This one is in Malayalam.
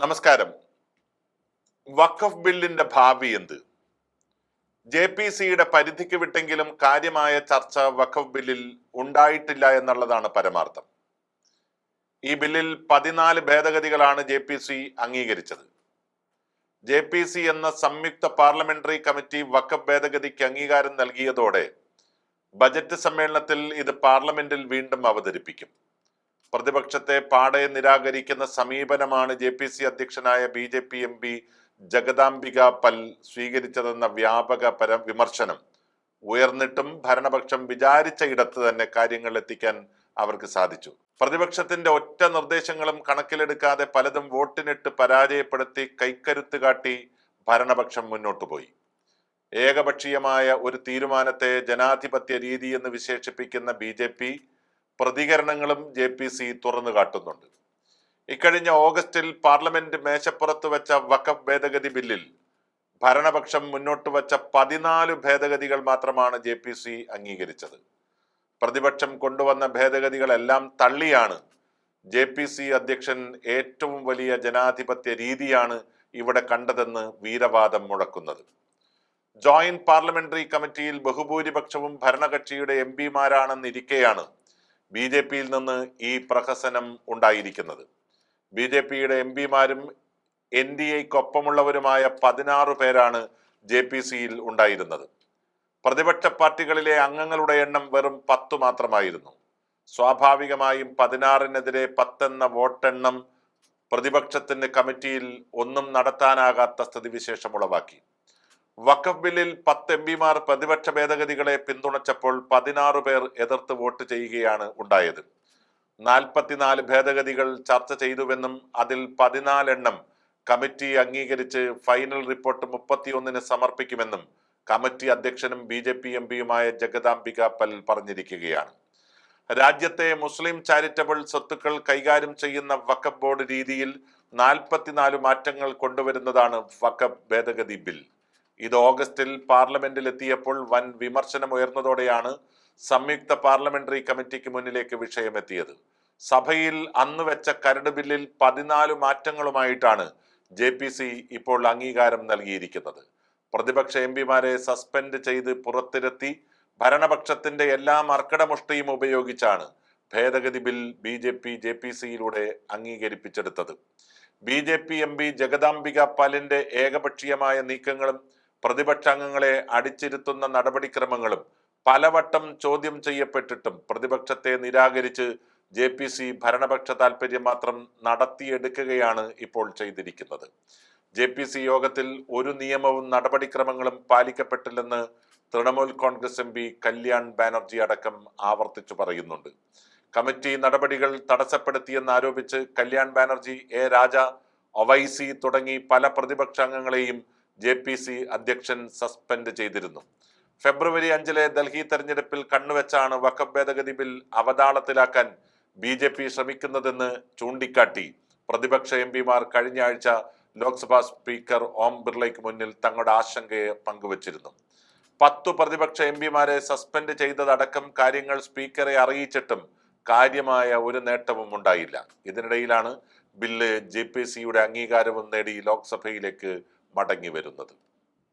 നമസ്കാരം. വഖഫ് ബില്ലിന്റെ ഭാവി എന്ത്? ജെ പി സിയുടെ പരിധിക്ക് വിട്ടെങ്കിലും കാര്യമായ ചർച്ച വഖഫ് ബില്ലിൽ ഉണ്ടായിട്ടില്ല എന്നുള്ളതാണ് പരമാർത്ഥം. ഈ ബില്ലിൽ പതിനാല് ഭേദഗതികളാണ് ജെ പി സി അംഗീകരിച്ചത്. ജെ പി സി എന്ന സംയുക്ത പാർലമെന്ററി കമ്മിറ്റി വഖഫ് ഭേദഗതിക്ക് അംഗീകാരം നൽകിയതോടെ ബജറ്റ് സമ്മേളനത്തിൽ ഇത് പാർലമെന്റിൽ വീണ്ടും അവതരിപ്പിക്കും. പ്രതിപക്ഷത്തെ പാടെ നിരാകരിക്കുന്ന സമീപനമാണ് ജെ പി സി അധ്യക്ഷനായ B J P M P Jagdambika Pal സ്വീകരിച്ചതെന്ന വ്യാപക പര വിമർശനം. ഉയർന്നിട്ടും ഭരണപക്ഷം വിചാരിച്ച ഇടത്ത് തന്നെ കാര്യങ്ങൾ എത്തിക്കാൻ അവർക്ക് സാധിച്ചു. പ്രതിപക്ഷത്തിന്റെ ഒറ്റ നിർദ്ദേശങ്ങളും കണക്കിലെടുക്കാതെ പലതും വോട്ടിനിട്ട് പരാജയപ്പെടുത്തി കൈക്കരുത്ത് കാട്ടി ഭരണപക്ഷം മുന്നോട്ടു പോയി. ഏകപക്ഷീയമായ ഒരു തീരുമാനത്തെ ജനാധിപത്യ രീതി എന്ന് വിശേഷിപ്പിക്കുന്ന ബി പ്രതികരണങ്ങളും ജെ പി സി തുറന്നു കാട്ടുന്നുണ്ട്. ഇക്കഴിഞ്ഞ ഓഗസ്റ്റിൽ പാർലമെന്റ് മേശപ്പുറത്ത് വെച്ച വഖഫ് ഭേദഗതി ബില്ലിൽ ഭരണപക്ഷം മുന്നോട്ട് വച്ച പതിനാല് ഭേദഗതികൾ മാത്രമാണ് ജെ പി സി അംഗീകരിച്ചത്. പ്രതിപക്ഷം കൊണ്ടുവന്ന ഭേദഗതികളെല്ലാം തള്ളിയാണ് ജെ പി സി അധ്യക്ഷൻ ഏറ്റവും വലിയ ജനാധിപത്യ രീതിയാണ് ഇവിടെ കണ്ടതെന്ന് വീരവാദം മുഴക്കുന്നത്. ജോയിന്റ് പാർലമെന്ററി കമ്മിറ്റിയിൽ ബഹുഭൂരിപക്ഷവും ഭരണകക്ഷിയുടെ എം പിമാരാണെന്നിരിക്കെയാണ് ബി ജെ പിയിൽ നിന്ന് ഈ പ്രഹസനം ഉണ്ടായിരിക്കുന്നത്. ബി ജെ പിയുടെ എം പിമാരും എൻ ഡി എക്കൊപ്പമുള്ളവരുമായ പതിനാറ് പേരാണ് ജെ പി സിയിൽ ഉണ്ടായിരുന്നത്. പ്രതിപക്ഷ പാർട്ടികളിലെ അംഗങ്ങളുടെ എണ്ണം വെറും പത്തു മാത്രമായിരുന്നു. സ്വാഭാവികമായും പതിനാറിനെതിരെ പത്തെന്ന വോട്ടെണ്ണം പ്രതിപക്ഷത്തിന്റെ കമ്മിറ്റിയിൽ ഒന്നും നടത്താനാകാത്ത സ്ഥിതിവിശേഷം ഉളവാക്കി. വഖഫ് ബില്ലിൽ പത്ത് എം പിമാർ പ്രതിപക്ഷ ഭേദഗതികളെ പിന്തുണച്ചപ്പോൾ പതിനാറ് പേർ എതിർത്ത് വോട്ട് ചെയ്യുകയാണ് ഉണ്ടായത്. നാൽപ്പത്തിനാല് ഭേദഗതികൾ ചർച്ച ചെയ്തുവെന്നും അതിൽ പതിനാലെണ്ണം കമ്മിറ്റി അംഗീകരിച്ച് ഫൈനൽ റിപ്പോർട്ട് മുപ്പത്തിയൊന്നിന് സമർപ്പിക്കുമെന്നും കമ്മിറ്റി അധ്യക്ഷനും ബി ജെ പി എം പിയുമായ ജഗദാംബിക പൽ പറഞ്ഞിരിക്കുകയാണ്. രാജ്യത്തെ മുസ്ലിം ചാരിറ്റബിൾ സ്വത്തുക്കൾ കൈകാര്യം ചെയ്യുന്ന വഖഫ് ബോർഡ് രീതിയിൽ നാൽപ്പത്തിനാല് മാറ്റങ്ങൾ കൊണ്ടുവരുന്നതാണ് വഖഫ് ഭേദഗതി ബിൽ. ഇത് ഓഗസ്റ്റിൽ പാർലമെന്റിൽ എത്തിയപ്പോൾ വൻ വിമർശനം ഉയർന്നതോടെയാണ് സംയുക്ത പാർലമെന്ററി കമ്മിറ്റിക്ക് മുന്നിലേക്ക് വിഷയമെത്തിയത്. സഭയിൽ അന്ന് വെച്ച കരട് ബില്ലിൽ പതിനാല് മാറ്റങ്ങളുമായിട്ടാണ് ജെ പി സി ഇപ്പോൾ അംഗീകാരം നൽകിയിരിക്കുന്നത്. പ്രതിപക്ഷ എം പിമാരെ സസ്പെൻഡ് ചെയ്ത് പുറത്തിരുത്തി ഭരണപക്ഷത്തിന്റെ എല്ലാ മർക്കടമുഷ്ടിയും ഉപയോഗിച്ചാണ് ഭേദഗതി bill B J P J P സിയിലൂടെ അംഗീകരിപ്പിച്ചെടുത്തത്. B J P M P Jagdambika പാലിന്റെ ഏകപക്ഷീയമായ നീക്കങ്ങളും പ്രതിപക്ഷാംഗങ്ങളെ അടിച്ചിരുത്തുന്ന നടപടിക്രമങ്ങളും പലവട്ടം ചോദ്യം ചെയ്യപ്പെട്ടിട്ടും പ്രതിപക്ഷത്തെ നിരാകരിച്ച് ജെ പി സി ഭരണപക്ഷ താല്പര്യം മാത്രം നടത്തിയെടുക്കുകയാണ് ഇപ്പോൾ ചെയ്തിരിക്കുന്നത്. ജെ പി സി യോഗത്തിൽ ഒരു നിയമവും നടപടിക്രമങ്ങളും പാലിക്കപ്പെട്ടില്ലെന്ന് Trinamool Congress M P Kalyan Banerjee അടക്കം ആവർത്തിച്ചു പറയുന്നുണ്ട്. കമ്മിറ്റി നടപടികൾ തടസ്സപ്പെടുത്തിയെന്ന് ആരോപിച്ച് കല്യാൺ ബാനർജി എ രാജ ഒവൈസി തുടങ്ങി പല പ്രതിപക്ഷാംഗങ്ങളെയും ജെ പി സി അധ്യക്ഷൻ സസ്പെൻഡ് ചെയ്തിരുന്നു. ഫെബ്രുവരി അഞ്ചിലെ ഡൽഹി തെരഞ്ഞെടുപ്പിൽ കണ്ണുവെച്ചാണ് വഖഫ് ഭേദഗതി ബിൽ അവതാളത്തിലാക്കാൻ ബി ജെ പി ശ്രമിക്കുന്നതെന്ന് ചൂണ്ടിക്കാട്ടി. പ്രതിപക്ഷ എം പിമാർ കഴിഞ്ഞ ആഴ്ച ലോക്സഭാ സ്പീക്കർ ഓം ബിർളയ്ക്ക് മുന്നിൽ തങ്ങളുടെ ആശങ്കയെ പങ്കുവച്ചിരുന്നു. പത്തു പ്രതിപക്ഷ എം പിമാരെ സസ്പെൻഡ് ചെയ്തതടക്കം കാര്യങ്ങൾ സ്പീക്കറെ അറിയിച്ചിട്ടും കാര്യമായ ഒരു നേട്ടവും ഉണ്ടായില്ല. ഇതിനിടയിലാണ് ബില്ല് ജെ പി സിയുടെ അംഗീകാരവും നേടി ലോക്സഭയിലേക്ക് മടങ്ങി വരുന്നത്.